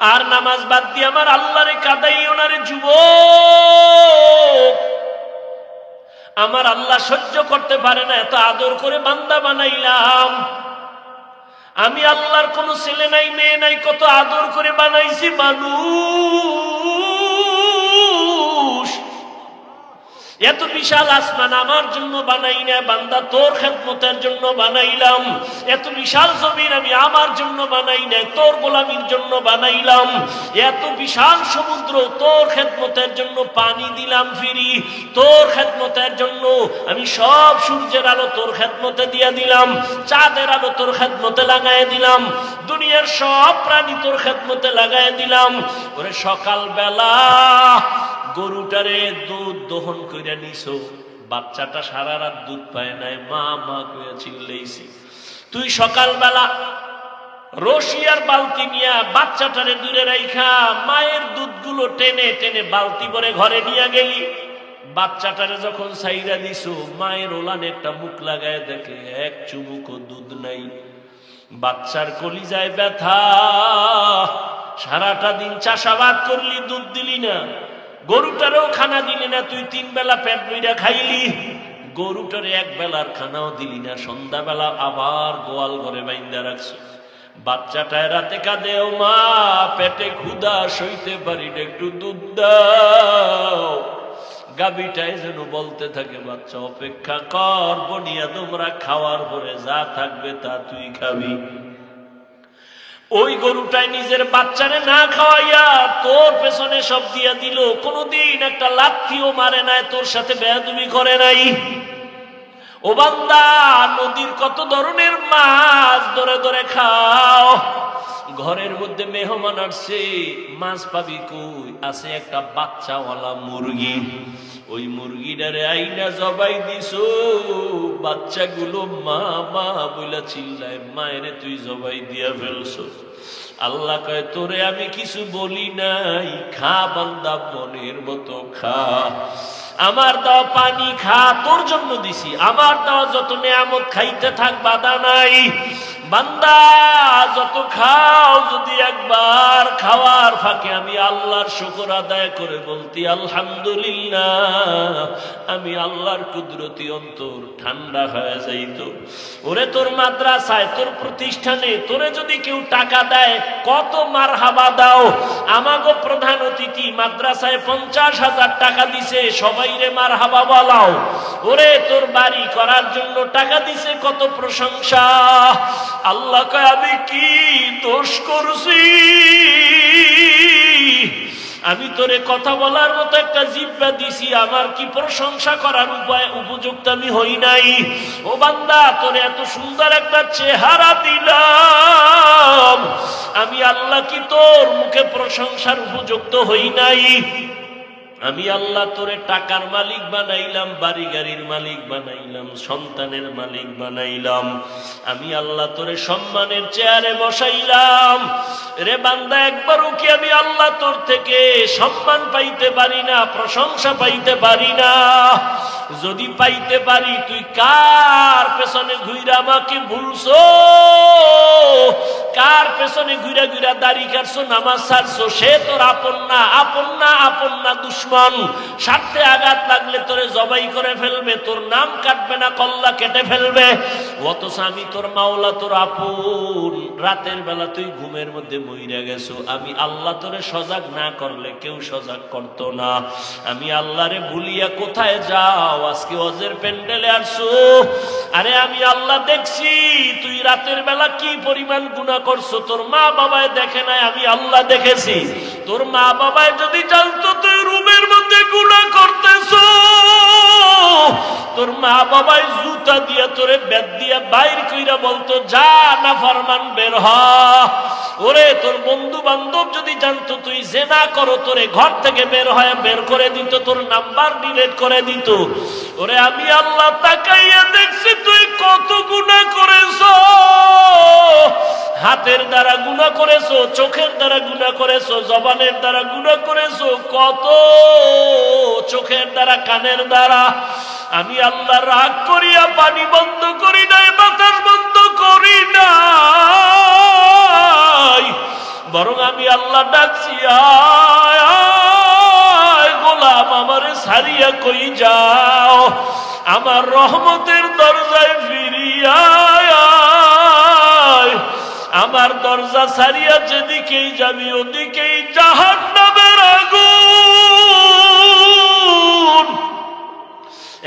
আর নামাজ বাদ দিয়ে আমার আল্লাহরে কাদাই, ওনারে যুব আমার আল্লাহ সহ্য করতে পারে না, এত আদর করে বান্দা বানাইলাম। আমি আল্লাহর কোন ছেলে নাই, মেয়ে নাই, কত আদর করে বানাইছি মানুষ। এত বিশাল আসমান আমার জন্য বানাই না, বান্দা, তোর খেদমতের জন্য বানাইলাম। এত বিশাল জমিন আমি আমার জন্য বানাই না, তোর গোলামির জন্য বানাইলাম। এত বিশাল সমুদ্র, তোর খেদমতের জন্য পানি দিলাম ফিরি। তোর খেদমতের জন্য আমি সব সূর্যের আলো তোর খেদমতে দিয়ে দিলাম, চাঁদের আলো তোর খেদমতে লাগাই দিলাম, দুনিয়ার সব প্রাণী তোর খেদমতে লাগাই দিলাম। ওরে সকাল বেলা গরুটারে দুধ দহন কইরা নিছো, বাচ্চাটা সারা রাত দুধ পায় নাই, মা মা কইয়া চিল্লাইছি। তুই সকালবেলা রশিয়ার বালতি নিয়া বাচ্চাটারে দূরে রাইখা, মায়ের দুধগুলো টেনে টেনে বালতি ভরে ঘরে নিয়ে গেলি। বাচ্চাটারে যখন সাইরা দিছো, মায়ের ওলানে একটা মুখ লাগায় দেখে এক চুমুকও দুধ নাই। বাচ্চার কলিজায় ব্যথা, সারাটা দিন চাষাবাদ করলি, দুধ দিলি না। গরুটারেও খানা দিলি না, তুই তিন বেলা পেট বইরা খাইলি। গরুটারে এক বেলার খানাও দিলি না, সন্ধ্যাবেলা আবার গোয়াল ঘরে বাইন্দা রাখছো। বাচ্চাটায় রাতে কাঁদে, ও মা, পেটে ক্ষুদা সইতে পারি না, একটু দুধ দাও। গাবিটাই যেন বলতে থাকে, বাচ্চা, অপেক্ষা কর, বনিয়া, তোমরা খাওয়ার পরে যা থাকবে তা তুই খাবি। ওই গরুটাই নিজের বাচ্চারে না খাওয়াইয়া তোর পেছনে সব দিয়া দিল। কোনদিন একটা লাথিও মারে নাই, তোর সাথে বেয়াদুমি করে নাই। ও বান্দা, নদীর কত ধরনের মাছ ধরে ধরে খাও। ঘরের মধ্যে মেহমান আসছে, মাছ পাবি কই? আছে একটা বাচ্চাওয়ালা মুরগি। ওই মুরগিটারে আইনা জবাই দিছো, বাচ্চাগুলো মা মা বইলা চিল্লায়, মায়েরে তুই জবাই দিয়া ফেলছো। আল্লাহ কয়, তোরে আমি কিছু বলি নাই, খা বান্দা, মনের মতো খা। আমার দেওয়া পানি খা, তোর জন্য দিছি। আমার দেওয়া যত নেয়ামত খাইতে থাক, বাধা নাই। বান্দা, যত খাও যদি একবার খাওয়ার ফাঁকে আমি আল্লাহর শুকর আদায় করে বলতি, আলহামদুলিল্লাহ, আমি আল্লাহর কুদরতি অন্তর ঠান্ডা হয়ে যাইত। ওরে তোর মাদ্রাসায়, তোর প্রতিষ্ঠানে, তোরে যদি কেউ টাকা দেয়, কত মার হাবা দাও। আমাগো প্রধান অতিথি মাদ্রাসায় পঞ্চাশ হাজার টাকা দিছে, সবাই রে মার হাবা বলাও। ওরে তোর বাড়ি করার জন্য টাকা দিছে, কত প্রশংসা। আল্লাহ আমি কি দোষ করছি? আমি তোরে কথা বলার মতো একটা জিব্বা দিছি, আমার কি প্রশংসা করার উপায় উপযুক্ত আমি হই নাই। ও বান্দা, তোরে এত সুন্দর একটা চেহারা দিলাম। আমি আল্লাহ কি তোর মুখে প্রশংসার উপযুক্ত হই নাই? আমি আল্লাহ তোরে টাকার মালিক বানাইলাম, বাড়ি গাড়ির মালিক বানাইলাম, সন্তানের মালিক বানাইলাম। আমি আল্লাহ তোরে সম্মানের চেয়ারে বসাইলাম। রে বান্দা, একবারও কি আমি আল্লাহ তোর থেকে সম্মান পাইতে পারি না, প্রশংসা পাইতে পারি না? যদি পাইতে পারি, তুই কার পেছনে ঘুইরা আমাকে ভুলছো? কার পেছনে ঘুরে ঘুরে দাড়ি কাটছো, নামাজ ছাড়ছো? সে তোর আপন না আপন না আপন না, দুশ্মন। স্বার্থে আঘাত লাগলে তোরে জবাই করে ফেলবে, তোর নাম কাটবে না, কল্লা কেটে ফেলবে। অথচ আমি তোর মাওলা, তোর আপন। রাতের বেলা তুই ঘুমের মধ্যে মইরা গেছো। আমি আল্লাহ তোরে সজাগ না করলে কেউ সজাগ করতো না। আমি আল্লাহরে ভুলিয়া কোথায় যাও? আজকে অজের প্যান্ডেলে আসছো? আরে আমি আল্লাহ দেখছি, তুই রাতের বেলা কি পরিমাণ গুণা করছ, তোর মা বাবায় দেখে নাই, আমি আল্লাহ দেখেছি। তোর মা বাবায় যদি জানতো, তুই রুমের মধ্যে গুণা করতেছো। তোর মা বাবাই জুতা দিয়া তোরে বেদ দিয়া বাইর কইরা বলতো, যা না ফরমান বের হ। ওরে, তোর বন্ধু বান্ধব যদি জানতো, তুই জেনা করো, তোরে ঘর থেকে বের হয়, বের করে দিত, তোর নাম্বার ডিলেট করে দিত। ওরে, আমি আল্লাহ তাকাইয়া দেখছি, তুই কত গুণা করেছ? হাতের দ্বারা গুণা করেছ, চোখের দ্বারা গুণা করেছ, জবানের দ্বারা গুণা করেছ, কত চোখের দ্বারা, কানের দ্বারা আমি আল্লাহ রাগ করিয়া পানি বন্ধ করি নাই, বাতাস বন্ধ করি নাই বরং আমি আল্লাহ ডাকছি গোলাম আমারে সারিয়া কই যাও আমার রহমতের দরজায় ফিরিয়া। আমার দরজা সারিয়া যেদিকেই যাবি ওদিকেই জাহান নামের আগুন।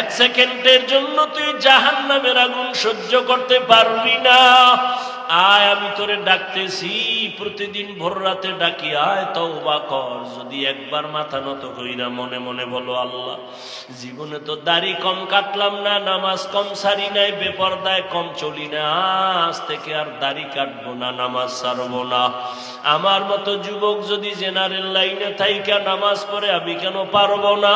এক সেকেন্ডের জন্য তুই জাহান নামের আগুন সহ্য করতে পারবি না। আয়, আমি তোরে ডাকতেছি, প্রতিদিন ভোর রাতে ডাকি, আয়, তওবা কর। যদি একবার মাথা নত না মনে মনে বলো, আল্লাহ, জীবনে তো দাড়ি কম কাটলাম না, নামাজ কম সারি নাই, বেপরদায় কম চলি না, আজ থেকে আর দাড়ি কাটবো না, নামাজ সারবো না। আমার মতো যুবক যদি জেনারেল লাইনে থাইকা নামাজ পড়ে, আমি কেন পারব না?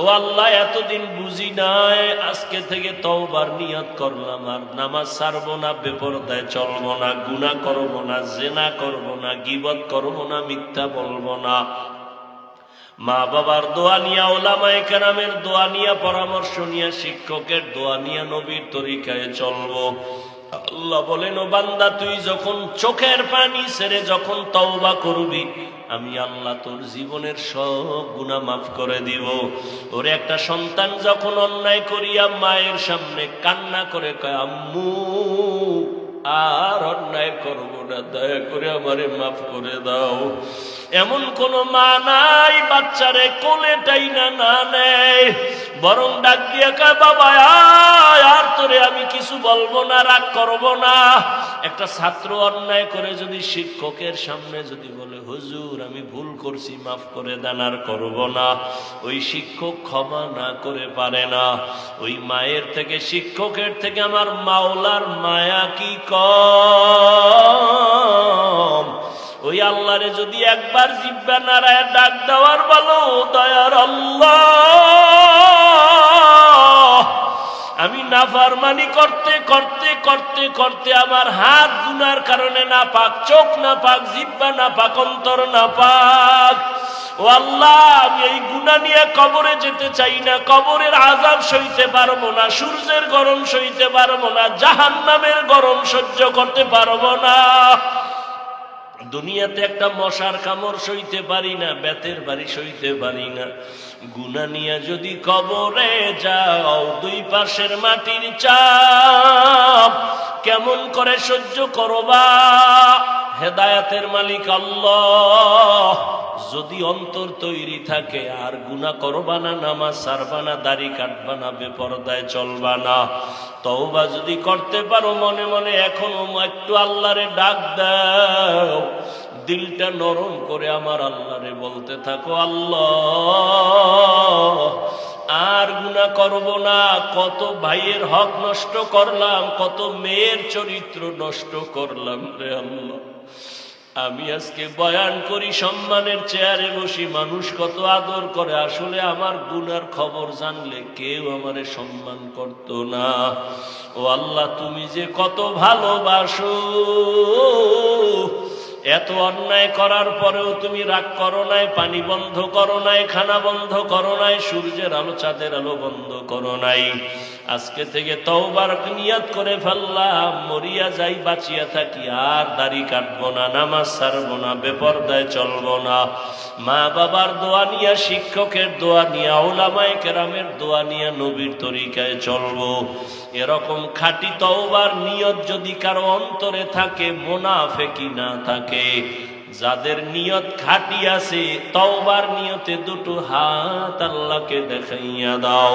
ও আল্লাহ, এতদিন বুঝি নাই, আজকে থেকে তওবার নিয়ত করলাম, আর নামাজ সারবো না বেপরদায় চলবো না, গুনাহ করব না, জেনা করব না, গিবত করব না, মিথ্যা বলব না। মা বাবার দোয়া নিয়া, ওলামায়ে কেরামের দোয়া নিয়া, পরামর্শ নিয়া, শিক্ষকের দোয়া নিয়া, নবীর তরিকায় চলবো। আল্লাহ বলেন, ও বান্দা, তুই যখন চোখের পানি ছেড়ে যখন তওবা করবি, আমি আল্লাহ তোর জীবনের সব গুণা মাফ করে দিব। ওর, একটা সন্তান যখন অন্যায় করিয়া মায়ের সামনে কান্না করে, কয় আম্মু আর অন্যায় করব না, দয়া করে আমারে মাফ করে দাও। এমন কোন মা নাই, বাচ্চারে কোলেটাই না না নেয়। বরং ডাক দিয়ে কয়, বাবা আর তোরে আমি কিছু বলব না, রাগ করব না। একটা ছাত্র অন্যায় করে যদি শিক্ষকের সামনে যদি বলে, হুজুর, আমি ভুল করছি, মাফ করে দেন, আর করব না। ওই শিক্ষক ক্ষমা না করে পারে না। ওই মায়ের থেকে, শিক্ষকের থেকে আমার মাওলার মায়া কি কম। ওই আল্লাহরে যদি একবার জিব্বা নারায় ডাক দেওয়ার বলো, দয়ার আল্লাহ। আমি নাফারমানি করতে করতে করতে করতে আমার হাত গুনার কারণে না পাক চোখ না পাক জিব্বা না পাক অন্তর না পাক ও আল্লাহ, আমি এই গুণা নিয়ে কবরে যেতে চাই না, কবরের আজাব সইতে পারব না, সূর্যের গরম সইতে পারব না জাহান নামের গরম সহ্য করতে পারব না। দুনিয়াতে একটা মশার কামড় সইতে পারি না, বেতের বাড়ি সইতে পারি না। গুনা নিয়া যদি কবরে যাও, দুই পাশের মাটির চাপ কেমন করে সহ্য করবা? হেদায়াতের মালিক আল্লাহ। যদি অন্তর তৈরি থাকে, আর গুনা করবা না, নামাজ সারবা না, দাড়ি কাটবা না, বেপরদায় চলবা না। তওবা যদি করতে পারো, মনে মনে এখনও একটু আল্লাহরে ডাক দাও। দিলটা নরম করে আমার আল্লাহরে বলতে থাকো, আল্লাহ, আর গুণা করব না। কত ভাইয়ের হক নষ্ট করলাম, কত মেয়ের চরিত্র নষ্ট করলাম রে আল্লাহ। আমি আজকে বয়ান করি, সম্মানের চেয়ারে বসি, মানুষ কত আদর করে। আসলে আমার গুনার খবর জানলে কেউ আমারে সম্মান করত না। ও আল্লাহ, তুমি যে কত ভালোবাসো। এত অন্যায় করার পরেও তুমি রাগ করো নাই, পানি বন্ধ করো নাই, খানা বন্ধ করো নাই, সূর্যের আলো, চাঁদের আলো বন্ধ করো নাই। আজকে থেকে তওবার নিয়াত করে ফেললাম, মরিয়া যাই, বাঁচিয়া থাকি, আর দাড়ি কাটবো না, নামাজ ছাড়বো না, বেপরদায় চলবো না। মা বাবার দোয়া নিয়া, শিক্ষকের দোয়া নিয়া, ওলামায় কেরামের দোয়া নিয়া নবীর তরিকায় চলবো। এরকম খাঁটি তওবার নিয়ত যদি কারও অন্তরে থাকে মোনাফেকি না থাকে। যাদের নিয়ত খাঁটি আছে, তওবার নিয়তে দুটো হাত আল্লাহকে দেখাইয়া দাও।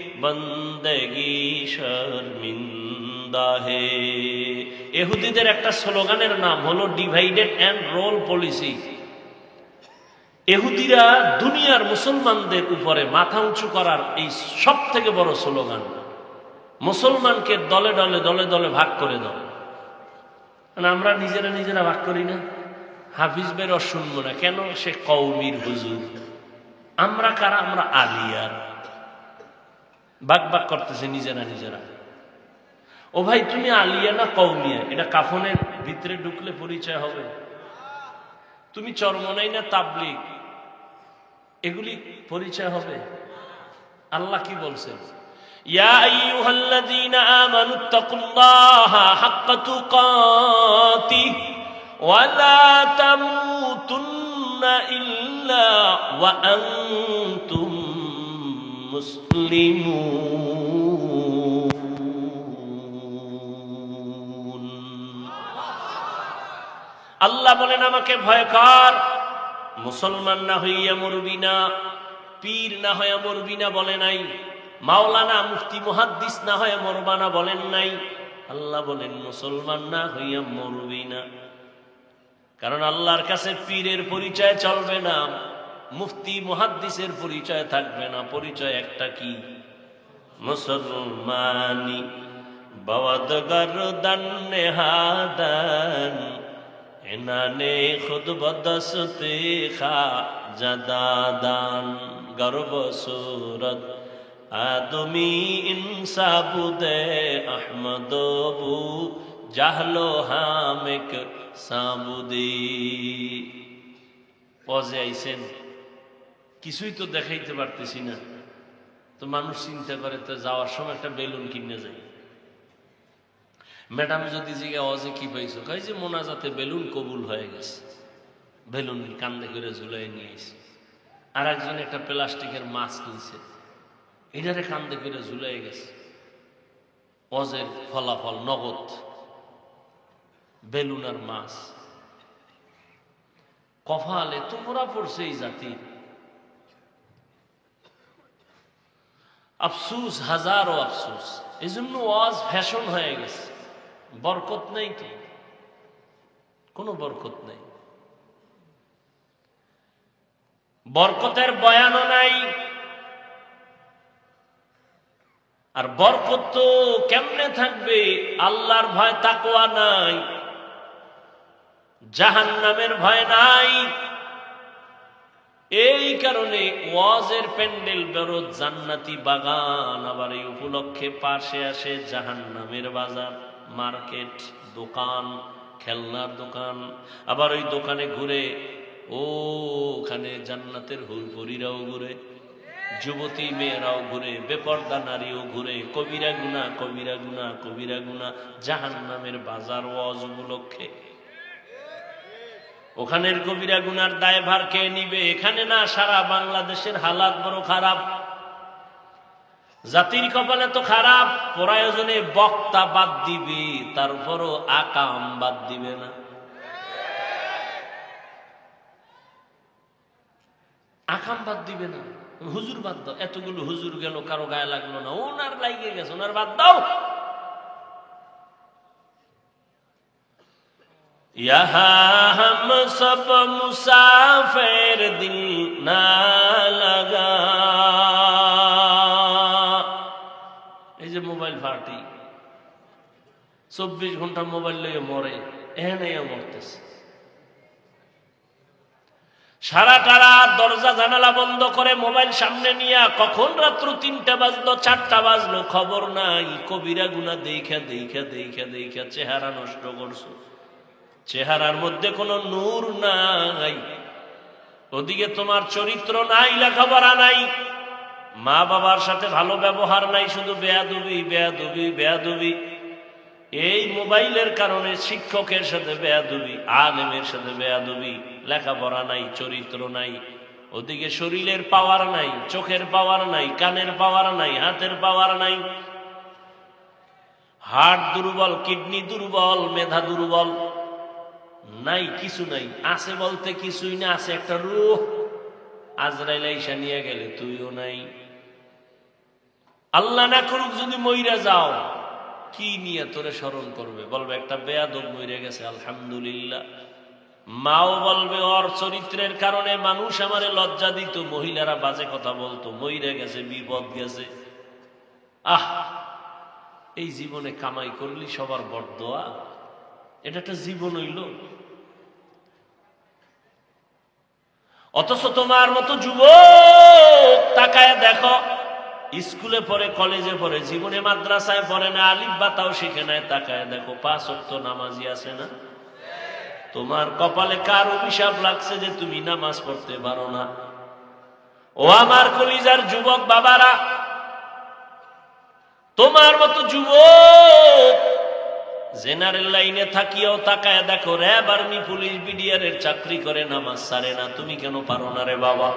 বন্দগি শর্মিন্দা হে এহুদিদের একটা স্লোগানের নাম হলো ডিভাইডেড অ্যান্ড রোল পলিসি এহুদিরা দুনিয়ার মুসলমানদের উপরে মাথা উঁচু করার এই সব থেকে বড় স্লোগান। মুসলমানকে দলে দলে দলে দলে ভাগ করে দাও। মানে আমরা নিজেরা নিজেরা ভাগ করি না। হাফিজ বের শুনব না। কেন? সে কৌমির হুজুর। আমরা কারা? আমরা আলিয়ার। বাক বাক করতেছে নিজেরা নিজেরা। ও ভাই, তুমি আলিয়া না কৌমিয়া এটা কাফনের ভিতরে ঢুকলে পরিচয় হবে। তুমি চরমনাই না তাবলিগ? এগুলি পরিচয় হবে। আল্লাহ কি বলছেন? ইল্লা আনতুম মুসলিমুন। আল্লাহ বলেন, আমাকে ভয় কর। মুসলমান না হইয়া মরবি না, পীর না হইয়া মরবি না বলে নাই, মাওলানা, মুফতি, মুহাদ্দিস না হয়ে মরবানা বলেন নাই। আল্লাহ বলেন, মুসলমান না হইয়া মরবি না, কারণ আল্লাহর কাছে পীরের পরিচয় চলবে না। মুফতি মুহাদ্দিসের পরিচয় থাকবে না। পরিচয় একটা কি? মুসলমানি। হাদান এনানে খুদ খা গর্ব আদমি পজে আইছেন। কিছুই তো দেখাইতে পারতেছি না। তো মানুষ চিন্তা করে, তো যাওয়ার সময় একটা বেলুন কিনে যায় ম্যাডাম যদি জিজ্ঞা অজে কি পাইছো কই যে মোনাজাতে বেলুন কবুল হয়ে গেছে। বেলুন কান্দে করে ঝুলাই নিয়ে আর একজন একটা প্লাস্টিকের মাছ কিনছে এটারে কান্দে করে ঝুলাই গেছে। অজের ফলাফল নগদ। বেলুন আর মাছ। কফাল এত মোরা পড়ছে এই জাতি। আফসুস, হাজারো আফসুস। এই জন্য ওয়াজ ফ্যাশন হয়ে গেছে। বরকত নেই তো? কোনো বরকত নেই। বরকতের বয়ানও নাই। আর বরকত তো কেমনে থাকবে? আল্লাহর ভয় তাকোয়া নাই। জাহান নামের ভয় নাই। এই কারণে ওয়াজের প্যান্ডেল বেরোত জান্নাতি বাগান আবার এই উপলক্ষে পাশে আসে জাহান নামের বাজার, মার্কেট, দোকান, খেলনার দোকান। আবার ওই দোকানে ঘুরে ও ওখানে জান্নাতের হুরপুরিরাও ঘুরে, যুবতী মেয়েরাও ঘুরে, বেপর্দা নারীও ঘুরে, কবিরা গুনা কবিরা গুনা কবিরা গুনা জাহান নামের বাজার ওয়াজ উপলক্ষে। ওখানের কবিরা গুনার দায়ভার কে নিবে? এখানে না সারা বাংলাদেশের হালাত বড় খারাপ। জাতির কপালে তো খারাপ, প্রয়োজনে বক্তা বাদ দিবে, তারপরও আকাম বাদ দিবে না। আকাম বাদ দিবে না। হুজুর বাদ দাও। এতগুলো হুজুর গেল, কারও গায়ে লাগল না। ওনার লাইগে গেছে, ওনার বাদ দাও। یہاں ہم سب مسافر دل نہ لگا এই যে মোবাইল পার্টি চব্বিশ ঘণ্টা মোবাইল লইয়ে মরে এহেনেও মরতেছে সারা রাত দরজা জানালা বন্ধ করে মোবাইল সামনে নিয়ে কখন রাত্র তিনটা বাজলো চারটা বাজলো খবর নাই কবিরা গুনা দেখে দেখে দেখে দেখে চেহারা নষ্ট করছ চেহারার মধ্যে কোনো নূর নাই। ওদিকে তোমার চরিত্র নাই, লেখাপড়া নাই। মা বাবার সাথে ভালো ব্যবহার নাই, শুধু বেয়াদবি, বেয়াদুবি বেয়াদুবি। এই মোবাইলের কারণে শিক্ষকের সাথে বেয়াদবি, আলেমের সাথে বেয়াদুবি, লেখাপড়া নাই, চরিত্র নাই। ওদিকে শরীরের পাওয়ার নাই, চোখের পাওয়ার নাই, কানের পাওয়ার নাই, হাতের পাওয়ার নাই। হার্ট দুর্বল, কিডনি দুর্বল, মেধা দুর্বল। নাই, কিছু নাই। আছে বলতে কিছুই না, আছে একটা রুহ। আজরাইল আইসা নিয়ে গেলে তুইও নাই। আল্লাহ না করুক যদি মইরা যাও, কি নিয়ে তোরে স্মরণ করবে? বলবে, একটা বেয়াদব মইরে গেছে, আলহামদুলিল্লাহ। মাও বলবে, ওর চরিত্রের কারণে মানুষ আমারে লজ্জা দিত, মহিলারা বাজে কথা বলতো, মইরে গেছে, বিপদ গেছে। আহ, এই জীবনে কামাই করলি সবার বড় দোয়া? এটা একটা জীবন হইল। অথচ তোমার মতো যুবক তাকায় দেখো, স্কুলে পড়ে, কলেজে পড়ে, জীবনে মাদ্রাসায় পড়ে না, আলিফ বাতাও শিখে নেয় তাকায় দেখো, পাঁচ অক্ত নামাজি আছে না? তোমার কপালে কার অভিশাপ লাগছে যে তুমি নামাজ পড়তে পারো না? ও আমার কলিজার যুবক বাবারা, তোমার মতো যুবক জেনারেল লাইনে থাকিও তাকায় দেখো, র্যাব আর্মি পুলিশ বিডিআর এর চাকরি করে, নামাজ সারে না। তুমি কেন পারো না রে বাবা?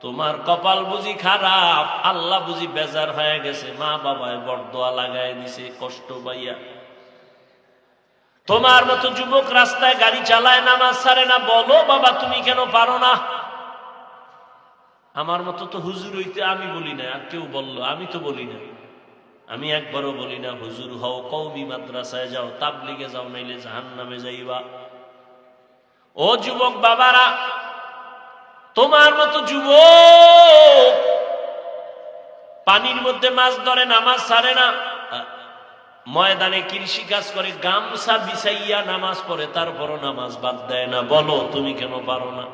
তোমার কপাল বুঝি খারাপ, আল্লাহ বুঝি বেজার হয়ে গেছে। মা বাবায় বরদোয়া লাগায় দিছে, কষ্ট পাইয়া। তোমার মতো যুবক রাস্তায় গাড়ি চালায়, নামাজ সারে না। বলো বাবা, তুমি কেন পারো না? আমার মতো তো হুজুর হইতে আমি বলি না আর কেউ বলল, আমি তো বলি না আমি একবারও বলি না, হুজুর হও কৌমি মাদ্রাসায় যাও, তাবলিগে যাও, নাইলে জাহান নামে যাইবা। ও যুবক বাবারা, তোমার মতো যুবক পানির মধ্যে মাছ ধরে, নামাজ ছাড়ে না। ময়দানে কৃষি কাজ করে, গামছা বিছাইয়া নামাজ পড়ে, তারপরও নামাজ বাদ দেয় না। বলো, তুমি কেন পারো না?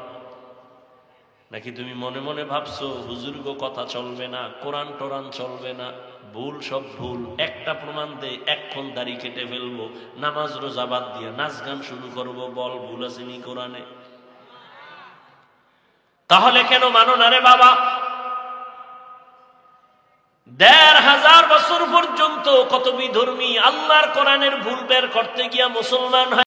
নাকি তুমি মনে মনে ভাবছ হুজুর্গ কথা চলবে না, কোরআন টোরান চলবে না? ভুল, সব ভুল। একটা প্রমাণ দে এক্ষণ দাড়ি কেটে ফেলব। নামাজ, রোজা বাদ দিয়ে নাচ গান শুরু করব, বল ভুল আসেনি কোরআনে? তাহলে কেন মানো না রে বাবা? দেড় হাজার বছর পর্যন্ত কত বিধর্মী আল্লাহর কোরআনের ভুল বের করতে গিয়া মুসলমান হয়?